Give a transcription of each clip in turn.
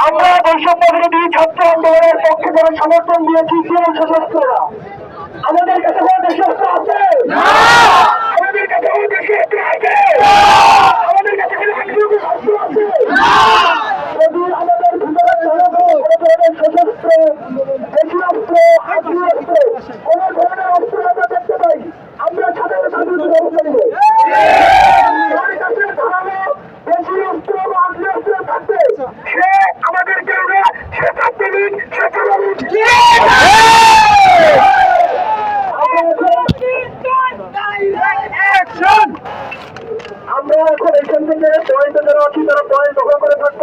আমরা বৈষম্য বিরোধী ছাত্র আন্দোলনের পক্ষে যারা সমর্থন দিয়েছি তৃণমূল সশস্ত্ররা? আমাদের কাছে কোনো দেশস্ত্র আছে আমাদের কাছে কোনো দেশস্ত্র আছে আমাদের কাছে কোনো আগ্রহী অস্ত্র আছে যদি আমাদের ভিতরে কোনো ধরনের সশস্ত্র দেশি অস্ত্র আগ্রহী অস্ত্র কোনো ধরনের অস্ত্র আমরা দেখতে পাই আমরা সাধারণ সাধারণ ব্যবস্থা নেব যার কাছে ধারালো দেশি অস্ত্র বা আগ্রহী অস্ত্র থাকবে সে আমাদের কেউ না সে ছাত্রলীগ সে তৃণমূল আমরা এখন এখান থেকে পয়েন্ট যারা আছি তারা পয়েন্ট দখল করে থাকব।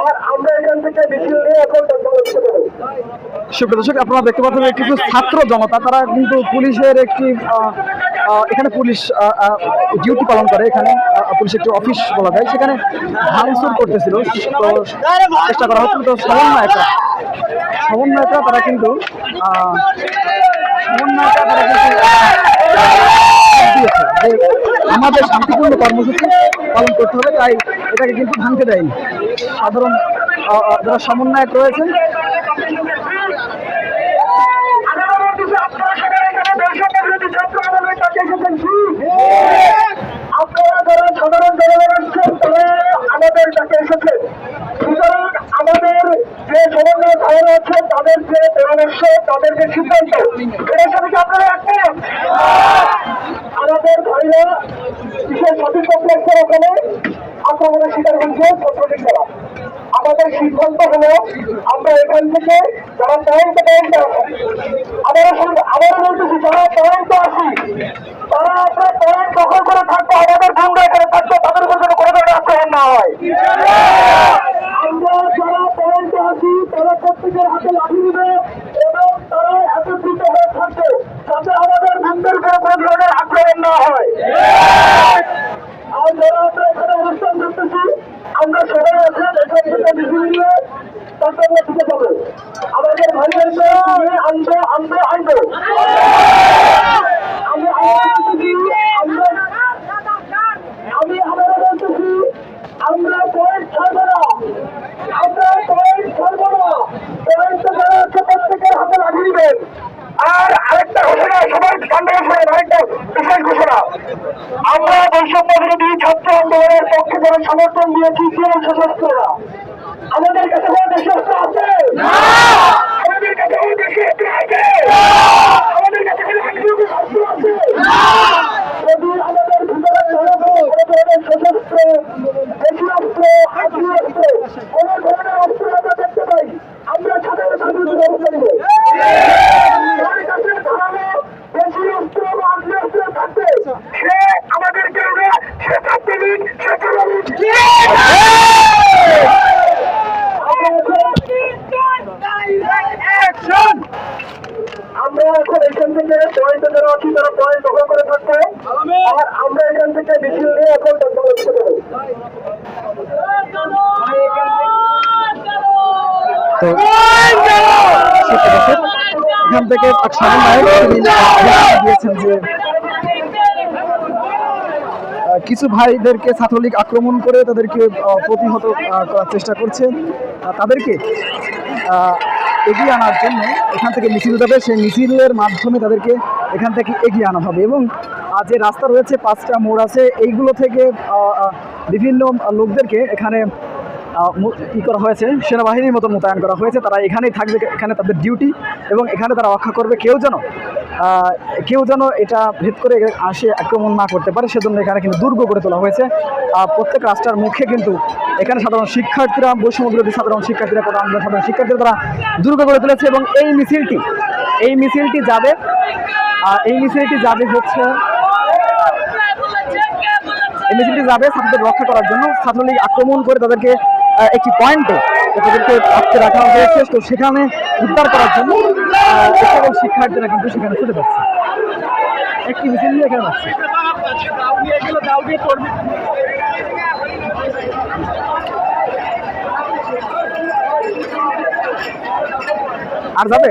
আর আমরা এখান থেকে মিছিল নিয়ে এখন সুপ্রিয় দর্শক আপনারা দেখতে পাচ্ছেন কিছু ছাত্র জনতা তারা কিন্তু পুলিশের একটি এখানে পুলিশ ডিউটি পালন করে এখানে। পুলিশের একটি অফিস বলা যায় সেখানে ভাঙচুর করতেছিল। তো চেষ্টা করা হচ্ছিল তো সমন্বয়করা সমন্বয়করা তারা কিন্তু সমন্বয়করা তারা কিন্তু আমাদের শান্তিপূর্ণ কর্মসূচি পালন করতে হবে, তাই এটাকে কিন্তু ভাঙতে দেয়নি। সাধারণ যারা সমন্বয়ক রয়েছেন আগামী দিনে আপনারা সবাই এখানে বৈষম্য বিরোধী ছাত্র আন্দোলনের কাছে এসেছেন কি? আপনারা যারা সাধারণ জনগণ আছেন তারা আমাদের কাছে এসেছেন সুতরাং আমাদের যে সমন্বয় ধারণা আছে তাদের যে পরামর্শ তাদের যে সিদ্ধান্ত। এটার সাথে কি আপনারা একমত? আমাদের ভাইরা বিশেষ সঠিক কমপ্লেক্সের ওখানে আক্রমণের শিকার হয়েছে ছাত্রলীগ আমাদের সিদ্ধান্ত হলো, আমরা এখান থেকে যারা পয়েন্টে পয়েন্টে আছে আবারও আবারও বলতেছি, যারা পয়েন্টে আছি, তারা আপনার পয়েন্ট দখল করে থাকবে আমাদের গুন্ডা করে থাকবে তাদের উপর যেন কোনো ধরনের আক্রমণ না হয়। তারা প্রত্যেকের হাতে লাঠি দিবে এবং তারা একত্রিত হয়ে থাকবে যাতে আমাদের মন্দির করে কোনো ধরনের আক্রমণ না হয়। আর যারা আমরা এখানে অনুষ্ঠান করতেছি, আমরা সবাই আছেন এখান নিয়ে তারপর যাব। আমাদের ভাইয়েরকে নিয়ে আনব আনব আনব আমি আবার বলতেছি, আমরা আমি আবার বলতেছি আমরা পয়েন্ট ছাড়বো না আমরা পয়েন্ট ছাড়বো না পয়েন্ট যারা হচ্ছে প্রত্যেকের দিবেন আর আরেকটা ঘোষণা সবাই ঠান্ডা ঘোষণা আরেকটা বিশেষ ঘোষণা আমরা বৈষম্য বিরোধী ছাত্র আন্দোলনের পক্ষে যারা সমর্থন দিয়েছি তৃণমূল সশস্ত্ররা আমাদের কাছে কোনো দেশস্ত্র আছে? আমাদের কাছে কোনো দেশস্ত্র আছে। আমাদের কাছে কোনো আগ্রহী অস্ত্র আছে? যদি আমাদের ভিতরে কোনো ধরনের সশস্ত্র দেশি অস্ত্র আগ্রহী অস্ত্র কোনো ধরনের অস্ত্র আমরা দেখতে পাই আমরা সাধারণ সাধারণ ব্যবস্থা নেব যার কাছে ধারালো দেশি অস্ত্র বা আগ্রহী অস্ত্র থাকবে সে আমাদের কেউ না সে ছাত্রলীগ সে তৃণমূল আমরা এখন এখান থেকে পয়েন্টে যারা আছি তারা পয়েন্ট দখল করে আর আমরা এখান থেকে মিছিল নিয়ে এখন দখল কথা, এখান দিয়েছেন যে কিছু ভাইদেরকে ছাত্রলীগ আক্রমণ করে তাদেরকে প্রতিহত করার চেষ্টা করছে। তাদেরকে এগিয়ে আনার জন্য এখান থেকে মিছিল যাবে। সেই মিছিলের মাধ্যমে তাদেরকে এখান থেকে এগিয়ে আনা হবে। এবং যে রাস্তা রয়েছে, পাঁচটা মোড় আছে, এইগুলো থেকে বিভিন্ন লোকদেরকে এখানে ই করা হয়েছে, সেনাবাহিনীর মতো মোতায়েন করা হয়েছে। তারা এখানেই থাকবে, এখানে তাদের ডিউটি এবং এখানে তারা রক্ষা করবে। কেউ যেন কেউ যেন এটা ভেদ করে আসে আক্রমণ না করতে পারে, সেজন্য এখানে কিন্তু দুর্গ করে তোলা হয়েছে। প্রত্যেক রাস্তার মুখে কিন্তু এখানে সাধারণ শিক্ষার্থীরা বৈষম্য সাধারণ শিক্ষার্থীরা আন্দোলন সাধারণ শিক্ষার্থীরা তারা দুর্গ করে তুলেছে এবং এই মিছিলটি এই মিছিলটি যাবে এই মিছিলটি যাবে হচ্ছে, এই মিছিলটি যাবে ছাত্রদের রক্ষা করার জন্য। ছাত্রলীগ আক্রমণ করে তাদেরকে একটি পয়েন্টে তাদেরকে আটকে রাখা হয়েছে। তো সেখানে উদ্ধার করার জন্য সকল শিক্ষার্থীরা কিন্তু সেখানে ছুটে পাচ্ছে একটি মিছিল নিয়ে এখানে আসছে আর যাবে?